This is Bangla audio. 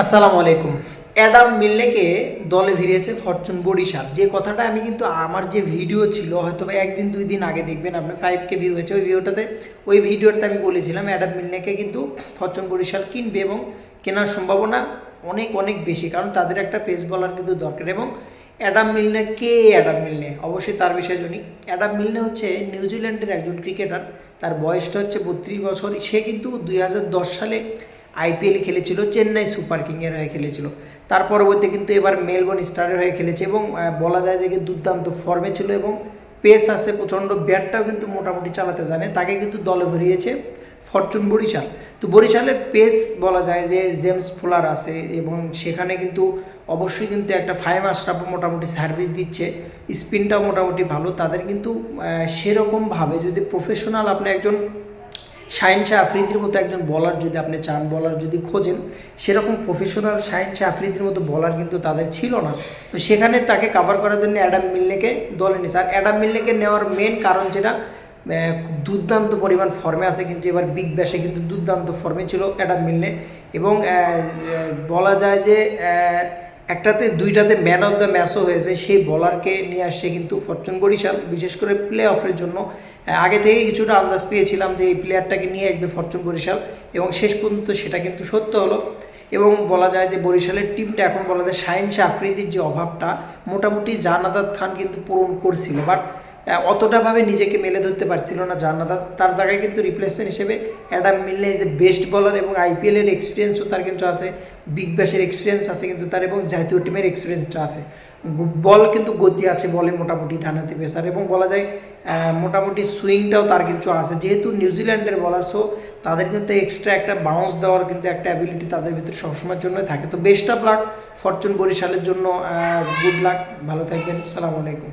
আসসালামু আলাইকুম। অ্যাডাম মিল্লেকে দলে ভিড়িয়েছে ফরচুন বরিশাল। যে কথাটা আমি কিন্তু আমার যে ভিডিও ছিল, হয়তো বা একদিন, দুই দিন আগে দেখবেন আপনার ফাইভ কে ভিউ হয়েছে ওই ভিডিওটাতে। ওই ভিডিওটাতে আমি বলেছিলাম অ্যাডাম মিল্লেকে কিন্তু ফরচুন বরিশাল কিনবে এবং কেনার সম্ভাবনা অনেক অনেক বেশি, কারণ তাদের একটা পেস বলার কিন্তু দরকার। এবং অ্যাডাম মিলনে কে অ্যাডাম মিলনে অবশ্যই তার বিষয়ে জানি। অ্যাডাম মিলনে হচ্ছে নিউজিল্যান্ডের একজন ক্রিকেটার তার বয়সটা হচ্ছে বত্রিশ বছর। সে কিন্তু দুই হাজার দশ সালে আইপিএল খেলেছিল, চেন্নাই সুপার কিংয়ের হয়ে খেলেছিল। তার পরবর্তী কিন্তু এবার মেলবোর্ন স্টারের হয়ে খেলেছে এবং বলা যায় যে দুর্দান্ত ফর্মে ছিল এবং পেস আছে প্রচণ্ড, ব্যাটটাও কিন্তু মোটামুটি চালাতে জানে, তাকে কিন্তু দলে ভরিয়েছে ফরচুন বরিশাল। তো বরিশালের পেস বলা যায় যে জেমস ফুলার আছে এবং সেখানে কিন্তু অবশ্যই কিন্তু একটা ফাইভ আশরাফও মোটামুটি সার্ভিস দিচ্ছে স্পিনটাও মোটামুটি ভালো, তাদের কিন্তু সেরকমভাবে যদি প্রফেশনাল আপনি একজন শাহিন শাহ আফ্রিদির মতো একজন বলার যদি আপনি চান বলার যদি খোঁজেন, সেরকম প্রফেশনাল শাহিন শাহ আফ্রিদির মতো বলার কিন্তু তাদের ছিল না। তো সেখানে তাকে কাভার করার জন্য অ্যাডাম মিল্লেকে দলে নিয়েছে আর অ্যাডাম মিল্লেকে নেওয়ার মেন কারণ যেটা দুর্দান্ত পরিমাণ ফর্মে আছে কিন্তু এবার বিগ ব্যাশে কিন্তু দুর্দান্ত ফর্মে ছিল অ্যাডাম মিল্লে এবং বলা যায় যে একটাতে, দুইটাতে ম্যান অফ দ্য ম্যাচও হয়েছে। সেই বলারকে নিয়ে আসছে কিন্তু ফরচুন বরিশাল, বিশেষ করে প্লে অফের জন্য আগে থেকে কিছুটা আন্দাজ পেয়েছিলাম যে এই প্লেয়ারটাকে নিয়ে আসবে ফরচুন বরিশাল এবং শেষ পর্যন্ত সেটা কিন্তু সত্য হলো। এবং বলা যায় যে বরিশালের টিমটা এখন বলা যায় শাহিন শাহ আফ্রিদির যে অভাবটা, মোটামুটি জানাদাত খান কিন্তু পূরণ করছিল। বাট অতটাভাবে নিজেকে মেলে ধরতে পারছিল না জানাদাত তার জায়গায় কিন্তু রিপ্লেসমেন্ট হিসেবে অ্যাডাম মিললে যে বেস্ট বলার এবং আইপিএলের এক্সপিরিয়েন্সও তার কিন্তু আছে। বিগ ব্যাশের এক্সপিরিয়েন্স আছে কিন্তু তার এবং জাতীয় টিমের এক্সপিরিয়েন্সটা আছে। বল কিন্তু গতি আছে বলে মোটামুটি ডানাতে পেসার এবং বলা যায় মোটামুটি সুইংটাও তার কিছু আছে। যেহেতু নিউজিল্যান্ডের বলার সো তাদের কিন্তু এক্সট্রা একটা বাউন্স দেওয়ার কিন্তু একটা অ্যাবিলিটি তাদের ভিতরে সবসময়ের জন্যই থাকে। তো বেস্ট অফ লাক ফরচুন বরিশালের জন্য গুড লাক ভালো থাকবেন, সালাম আলাইকুম।